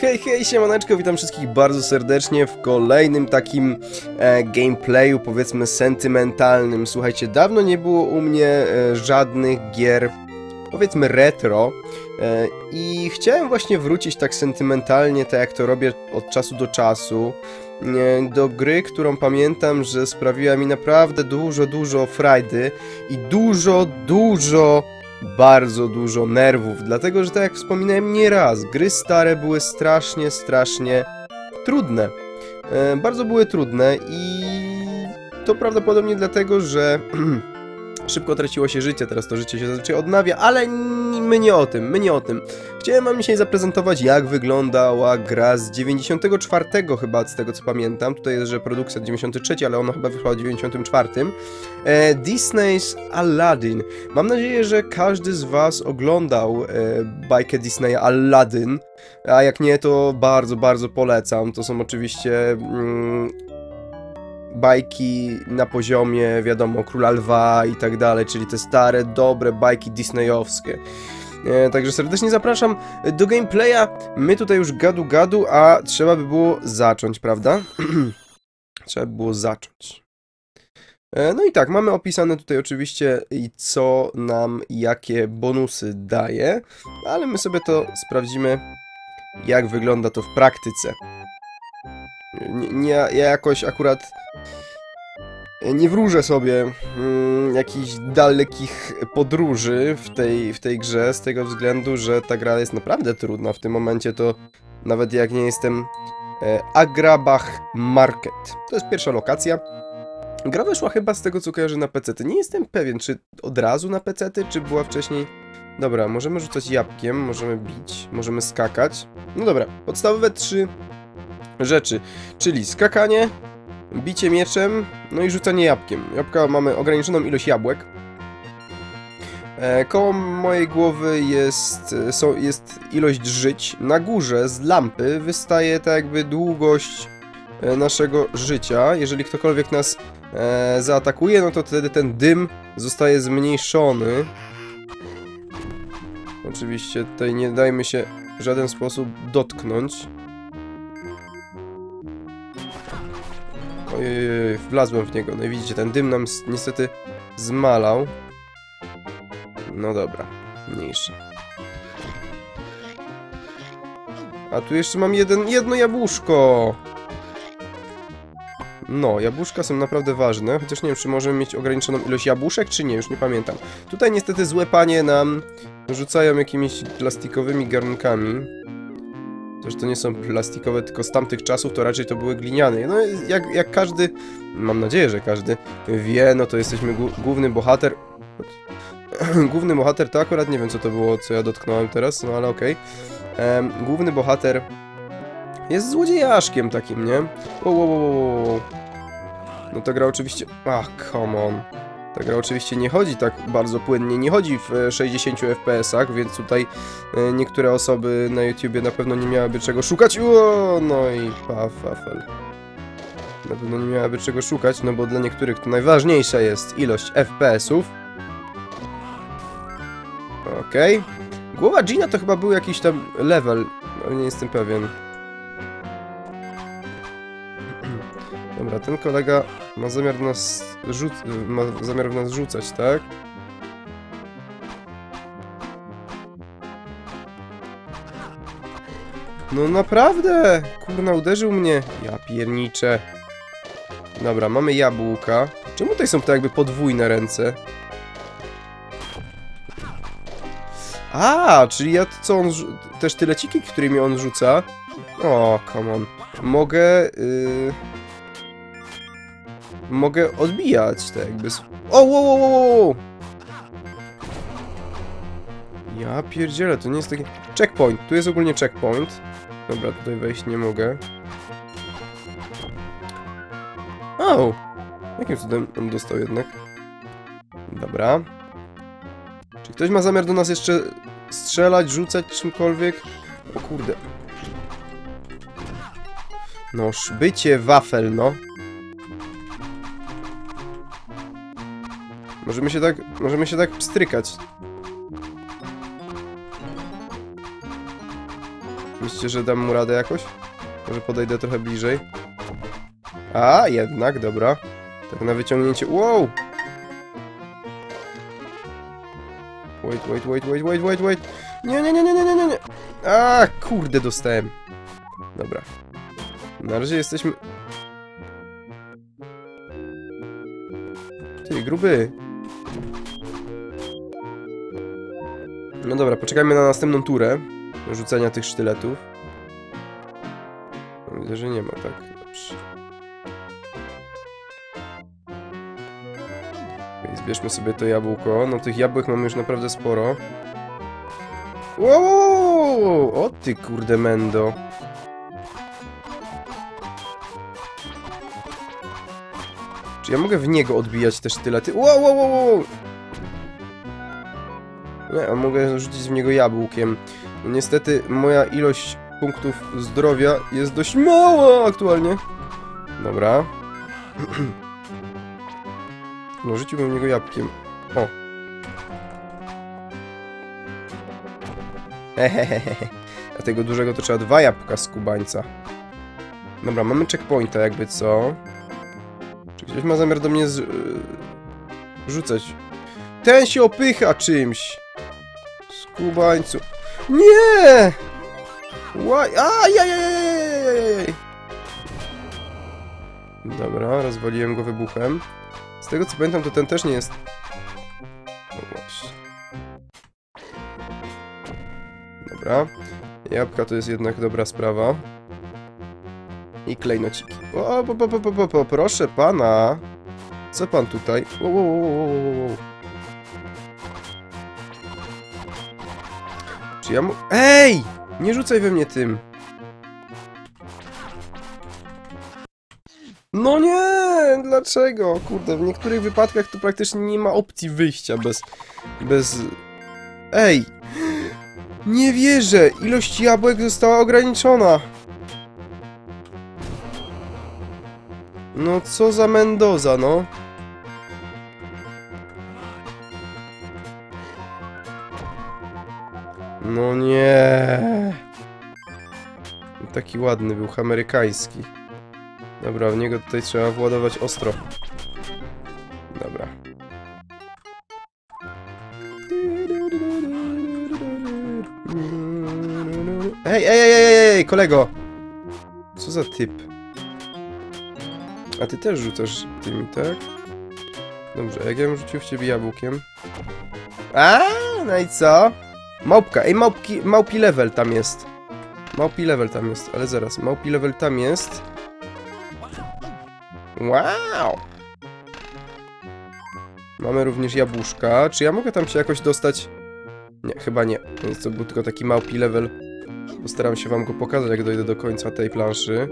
Hej, hej, siemaneczko, witam wszystkich bardzo serdecznie w kolejnym takim e, gameplayu, powiedzmy sentymentalnym. Słuchajcie, dawno nie było u mnie e, żadnych gier, powiedzmy retro e, i chciałem właśnie wrócić tak sentymentalnie, tak jak to robię od czasu do czasu, e, do gry, którą pamiętam, że sprawiła mi naprawdę dużo, dużo frajdy i dużo, dużo bardzo dużo nerwów, dlatego że tak jak wspominałem nieraz, gry stare były strasznie, strasznie trudne. E, bardzo były trudne i to prawdopodobnie dlatego, że szybko traciło się życie, teraz to życie się zazwyczaj odnawia, ale my nie o tym, my nie o tym. Chciałem wam dzisiaj zaprezentować, jak wyglądała gra z 94 chyba, z tego co pamiętam. Tutaj jest, że produkcja 93, ale ona chyba wyszła w 94. E, Disney's Aladdin. Mam nadzieję, że każdy z was oglądał e, bajkę Disneya Aladdin, a jak nie, to bardzo, bardzo polecam. To są oczywiście... Mm, bajki na poziomie, wiadomo, Króla Lwa i tak dalej, czyli te stare, dobre bajki disneyowskie. E, także serdecznie zapraszam do gameplaya. My tutaj już gadu gadu, a trzeba by było zacząć, prawda? trzeba by było zacząć. E, no i tak, mamy opisane tutaj oczywiście i co nam jakie bonusy daje, ale my sobie to sprawdzimy, jak wygląda to w praktyce. Nie, ja jakoś akurat nie wróżę sobie mm, jakichś dalekich podróży w tej, w tej grze, z tego względu, że ta gra jest naprawdę trudna. W tym momencie to nawet jak nie jestem e, Agrabach Market. To jest pierwsza lokacja. Gra weszła chyba z tego co kojarzę na PC. -ty. Nie jestem pewien, czy od razu na PC, czy była wcześniej... Dobra, możemy rzucać jabłkiem, możemy bić, możemy skakać. No dobra, podstawowe trzy rzeczy, czyli skakanie, bicie mieczem, no i rzucanie jabłkiem. Jabłka mamy ograniczoną ilość jabłek. E, koło mojej głowy jest, jest ilość żyć. Na górze z lampy wystaje tak jakby długość e, naszego życia. Jeżeli ktokolwiek nas e, zaatakuje, no to wtedy ten dym zostaje zmniejszony. Oczywiście tutaj nie dajmy się w żaden sposób dotknąć. Ojej, wlazłem w niego. No i widzicie, ten dym nam niestety zmalał. No dobra, mniejszy. A tu jeszcze mam jeden, jedno jabłuszko. No, jabłuszka są naprawdę ważne, chociaż nie wiem, czy możemy mieć ograniczoną ilość jabłuszek, czy nie, już nie pamiętam. Tutaj niestety złe panie nam rzucają jakimiś plastikowymi garnkami. Też to nie są plastikowe, tylko z tamtych czasów to raczej to były gliniane. No jak, jak każdy, mam nadzieję, że każdy wie, no to jesteśmy główny bohater. główny bohater to akurat nie wiem co to było, co ja dotknąłem teraz, no ale okej. Okay. główny bohater jest złodziejaszkiem takim, nie? Wow, wow, wow, wow. No to gra oczywiście... Ach, come on. Ta gra oczywiście nie chodzi tak bardzo płynnie, nie chodzi w 60 fps-ach, więc tutaj e, niektóre osoby na YouTubie na pewno nie miałyby czego szukać. Uo, no i pafafel. Na pewno nie miałyby czego szukać, no bo dla niektórych to najważniejsza jest ilość fps-ów. Okej. Okay. Głowa Gina to chyba był jakiś tam level, ale nie jestem pewien. Dobra, ten kolega ma zamiar nas rzuc ma zamiar w nas rzucać, tak? No naprawdę! Kurna, uderzył mnie. Ja pierniczę. Dobra, mamy jabłka. Czemu tutaj są to jakby podwójne ręce? A, czyli ja co on... Też tyle ciki, którymi on rzuca? O, come on. Mogę... Yy mogę odbijać, tak jakby... O, wow, wow, wow, Ja pierdzielę, to nie jest taki... Checkpoint, tu jest ogólnie checkpoint. Dobra, tutaj wejść nie mogę. O! Jakim cudem on dostał jednak? Dobra. Czy ktoś ma zamiar do nas jeszcze strzelać, rzucać czymkolwiek? O kurde. No, szbycie wafel, no. Możemy się tak, możemy się tak pstrykać. Myślicie, że dam mu radę jakoś? Może podejdę trochę bliżej? A, jednak, dobra. Tak na wyciągnięcie. Wow! Wait, wait, wait, wait, wait, wait, wait. Nie, nie, nie, nie, nie, nie, nie. A, kurde, dostałem. Dobra. Na razie jesteśmy... Ty, gruby. No dobra, poczekajmy na następną turę. Rzucenia tych sztyletów. Widzę, że nie ma, tak. Dobrze. Okej, zbierzmy sobie to jabłko. No tych jabłek mamy już naprawdę sporo. Wow. O ty kurde mendo. Czy ja mogę w niego odbijać te sztylety? Wow, wow, wow, wow. Nie, a mogę rzucić w niego jabłkiem. No niestety moja ilość punktów zdrowia jest dość mała aktualnie. Dobra. No rzuciłbym w niego jabłkiem. O. Hehehehe. A tego dużego to trzeba dwa jabłka z kubańca. Dobra, mamy checkpointa jakby co. Czy ktoś ma zamiar do mnie z... rzucać? Ten się opycha czymś. Skubańcu. Nie! Łaj... Ajajajajajajajaj! Dobra, rozwaliłem go wybuchem. Z tego co pamiętam, to ten też nie jest... O właśnie. Dobra. Jabłka to jest jednak dobra sprawa. I klejnociki. O, po, po, po, po, proszę pana. Co pan tutaj? O, o, o, o, o, Czy ja mu... Ej! Nie rzucaj we mnie tym. No nie! Dlaczego? Kurde, w niektórych wypadkach to praktycznie nie ma opcji wyjścia bez... bez... Ej! Nie wierzę! Ilość jabłek została ograniczona! No co za Mendoza, no? No nie. Taki ładny był, amerykański. Dobra, w niego tutaj trzeba władować ostro. Dobra. Ej, ej, ej, ej, ej, kolego! Co za typ? A ty też rzucasz tymi, tak? Dobrze, jak ja bym rzucił w ciebie jabłkiem? A, no i co? Małpka, ej, małpki, małpi level tam jest. Małpi level tam jest, ale zaraz, małpi level tam jest. Wow! Mamy również jabłuszka. Czy ja mogę tam się jakoś dostać? Nie, chyba nie. Więc to był tylko taki małpi level. Postaram się wam go pokazać, jak dojdę do końca tej planszy.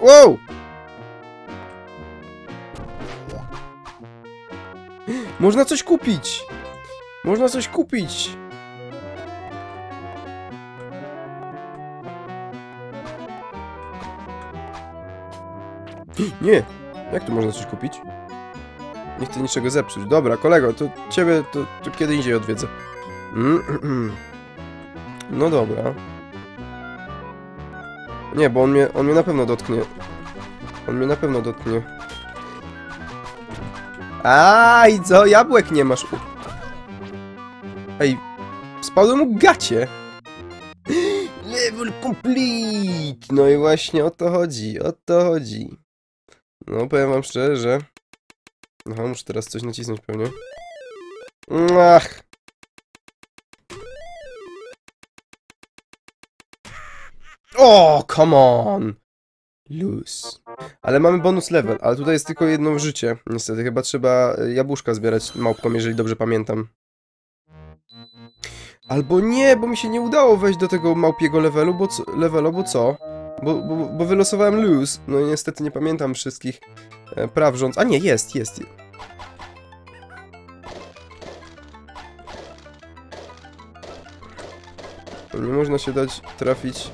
Wow! Można coś kupić! Można coś kupić! Nie! Jak tu można coś kupić? Nie chcę niczego zepsuć. Dobra, kolego, to ciebie to, to kiedy indziej odwiedzę. No dobra. Nie, bo on mnie, on mnie na pewno dotknie. On mnie na pewno dotknie. A i co? Jabłek nie masz. Ej, spadły mu gacie. Level complete! No i właśnie o to chodzi, o to chodzi. No, powiem wam szczerze, że... Aha, muszę teraz coś nacisnąć pewnie. Ach! O, come on! Lose. Ale mamy bonus level, ale tutaj jest tylko jedno życie. Niestety, chyba trzeba e, jabłuszka zbierać małpkom, jeżeli dobrze pamiętam. Albo nie, bo mi się nie udało wejść do tego małpiego levelu, bo co, levelu, bo co? Bo, bo, bo wylosowałem lose. No i niestety nie pamiętam wszystkich e, praw rząd. A nie, jest, jest. Nie można się dać trafić.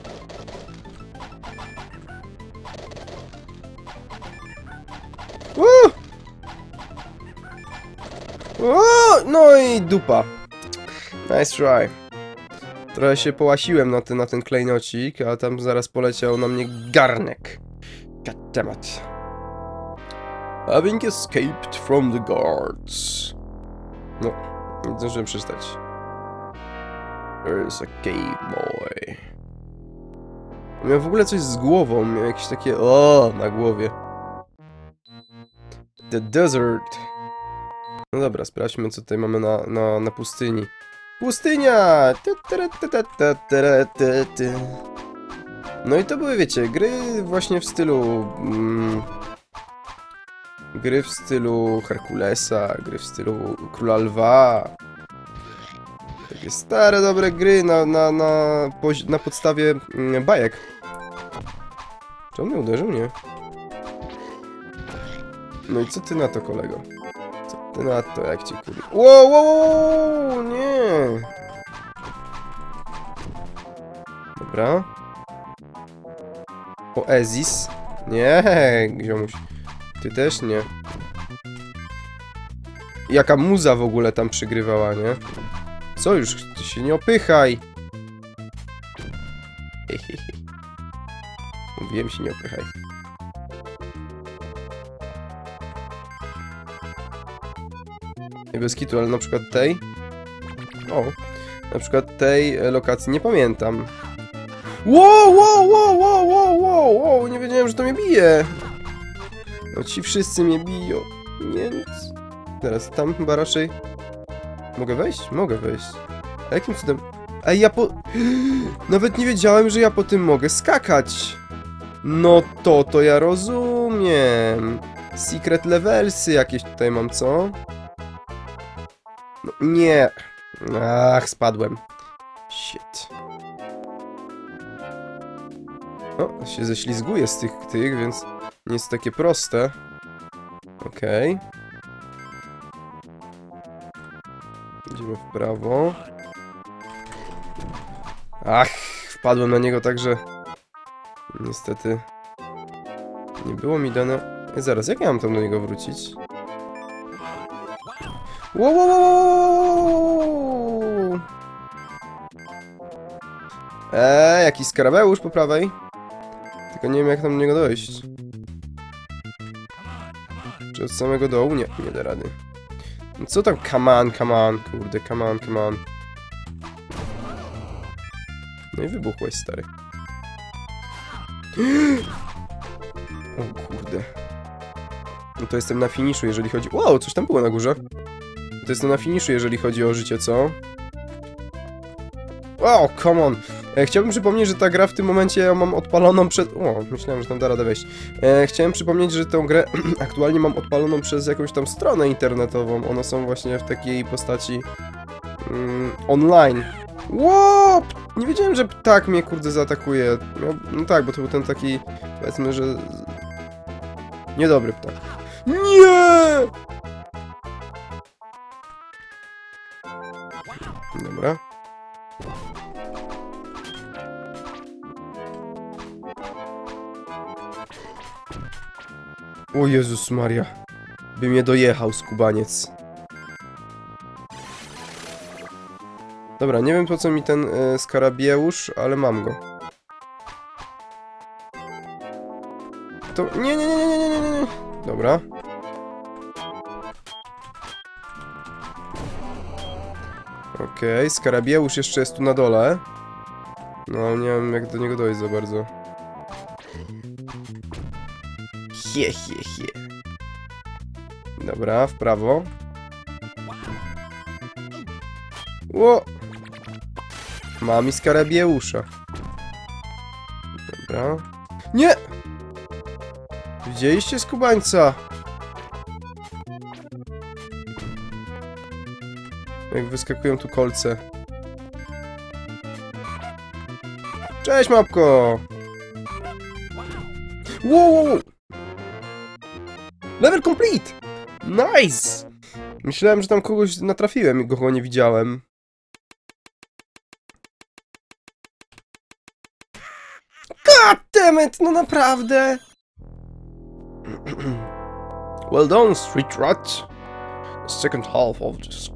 O! O! No i dupa. Nice try. Trochę się połasiłem na ten, na ten klejnocik, a tam zaraz poleciał na mnie garnek. Goddammit. Having escaped from the guards. No, nie zdążyłem przeczytać. There's a cave boy. Miał w ogóle coś z głową, miał jakieś takie o na głowie. The desert. No dobra, sprawdźmy co tutaj mamy na, na, na pustyni. Pustynia! No i to były, wiecie, gry właśnie w stylu... Mm, gry w stylu Herkulesa, gry w stylu Króla Lwa. Takie stare, dobre gry na, na, na, na podstawie mm, bajek. Czy on mnie uderzył? Nie. No i co ty na to, kolego? Ty na to, jak cię kurde... Wow, wow, wow, nie! Dobra. Oasis. Nie, ziomuś. Ty też nie. Jaka muza w ogóle tam przygrywała, nie? Co już? Ty się nie opychaj! Mówiłem się nie opychaj. Nie bez ale na przykład tej... O, na przykład tej e, lokacji nie pamiętam. Wow, wow, wow, wow, wow, wow, wow, nie wiedziałem, że to mnie bije. No ci wszyscy mnie biją. Nic. Teraz tam chyba raczej... Mogę wejść? Mogę wejść. A jakim cudem... Ej, ja po... Nawet nie wiedziałem, że ja po tym mogę skakać. No to, to ja rozumiem. Secret levelsy jakieś tutaj mam, co? Nie. Ach, spadłem. Shit. O, się ześlizguje z tych, tych, więc nie jest takie proste. Okej. Idziemy w prawo. Ach, wpadłem na niego tak, że niestety nie było mi dane... Zaraz, jak ja mam tam do niego wrócić? Wow, wow, wow. Eee, jakiś skarabeusz po prawej. Tylko nie wiem jak tam do niego dojść. Czy od samego dołu? Nie, nie da rady. No co tam? Come on, come on, kurde, come on, come on. No i wybuchłeś, stary. O kurde. No to jestem na finiszu, jeżeli chodzi... Wow, coś tam było na górze. To jestem na finiszu, jeżeli chodzi o życie, co? Wow, come on! E, chciałbym przypomnieć, że ta gra w tym momencie ja mam odpaloną przed... O, myślałem, że tam da radę wejść. E, chciałem przypomnieć, że tę grę aktualnie mam odpaloną przez jakąś tam stronę internetową. One są właśnie w takiej postaci... Mm, online. Wow! Nie wiedziałem, że ptak mnie, kurde, zaatakuje. No tak, bo to był ten taki... Powiedzmy, że... Niedobry ptak. Nie! Dobra. O Jezus Maria. By mnie dojechał skubaniec. Dobra, nie wiem po co mi ten y, skarabieusz, ale mam go. To... Nie, nie, nie, nie, nie, nie, nie. Dobra. Okej, okay, skarabieusz jeszcze jest tu na dole. No, nie wiem jak do niego dojść za bardzo. Hie, hie, hie. Dobra, w prawo. Ło! Mam i. Dobra. Nie! Widzieliście skubańca? Jak wyskakują tu kolce. Cześć, mapko! Wow, wow! Level complete! Nice! Myślałem, że tam kogoś natrafiłem i go nie widziałem. God damn it, no naprawdę! well done, street rat. The second half of uh,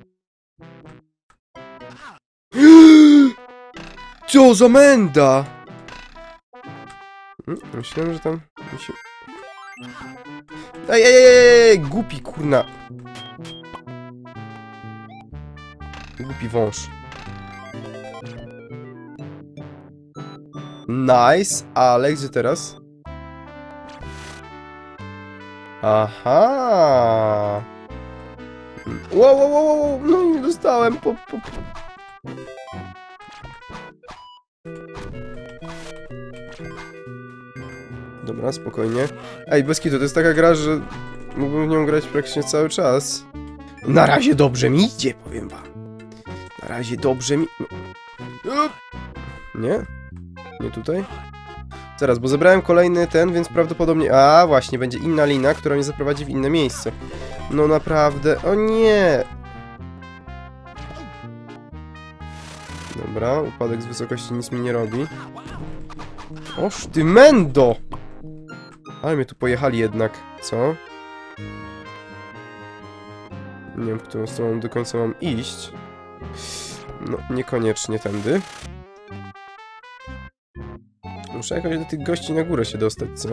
Co za menda! Myślałem, że tam się... Ej, ej, ej, ej, głupi, kurna. Głupi wąż. Nice, ale gdzie teraz? Aha. Wow, wow, wow, wow, no nie dostałem, po, po, po. Dobra, spokojnie. Ej, bez kitu, to jest taka gra, że mógłbym w nią grać praktycznie cały czas. Na razie dobrze mi idzie, powiem wam. Na razie dobrze mi... Nie? Nie tutaj? Zaraz, bo zebrałem kolejny ten, więc prawdopodobnie... A, właśnie, będzie inna lina, która mnie zaprowadzi w inne miejsce. No naprawdę... O nie! Dobra, upadek z wysokości nic mi nie robi. Oż ty mendo! Ale mnie tu pojechali jednak, co? Nie wiem, w którą stroną do końca mam iść. No, niekoniecznie tędy. Muszę jakoś do tych gości na górę się dostać, co?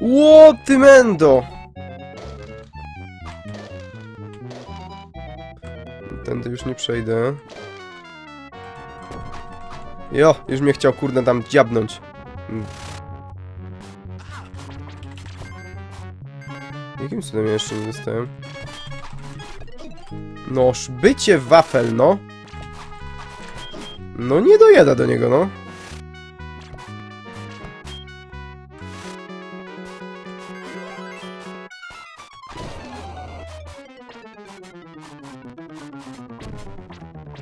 Ło, ty mendo! Tędy już nie przejdę. Jo, już mnie chciał, kurde, tam dziabnąć. Jakim cudem jeszcze nie dostałem? Noż, bycie wafel, no. No nie dojada do niego, no.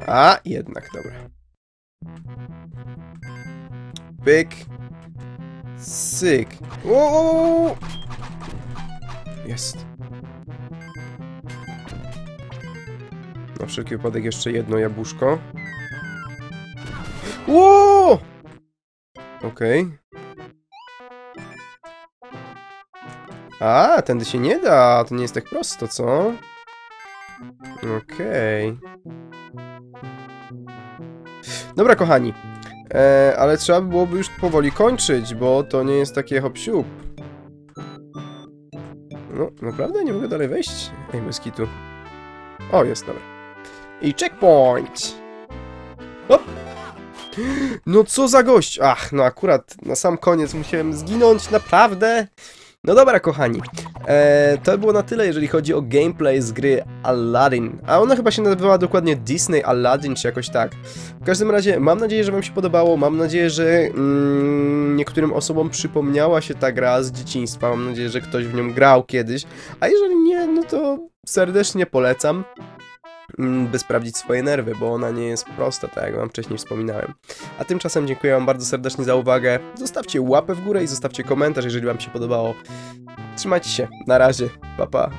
A, jednak, dobra. Pyk. Syk. Uuu! Jest. Na wszelki wypadek jeszcze jedno jabłuszko. Ło! Okej. Okay. A, tędy się nie da. To nie jest tak prosto, co? Okej. Okay. Dobra, kochani. E, ale trzeba by byłoby już powoli kończyć, bo to nie jest takie hop -siup. No, naprawdę? Nie mogę dalej wejść? Ej, kitu. O, jest, dobra. I checkpoint! No co za gość! Ach, no akurat na sam koniec musiałem zginąć, naprawdę? No dobra, kochani. E, to było na tyle, jeżeli chodzi o gameplay z gry Aladdin. A ona chyba się nazywała dokładnie Disney Aladdin, czy jakoś tak. W każdym razie, mam nadzieję, że wam się podobało. Mam nadzieję, że mm, niektórym osobom przypomniała się ta gra z dzieciństwa. Mam nadzieję, że ktoś w nią grał kiedyś. A jeżeli nie, no to serdecznie polecam by sprawdzić swoje nerwy, bo ona nie jest prosta, tak jak wam wcześniej wspominałem. A tymczasem dziękuję wam bardzo serdecznie za uwagę. Zostawcie łapę w górę i zostawcie komentarz, jeżeli wam się podobało. Trzymajcie się, na razie, pa pa.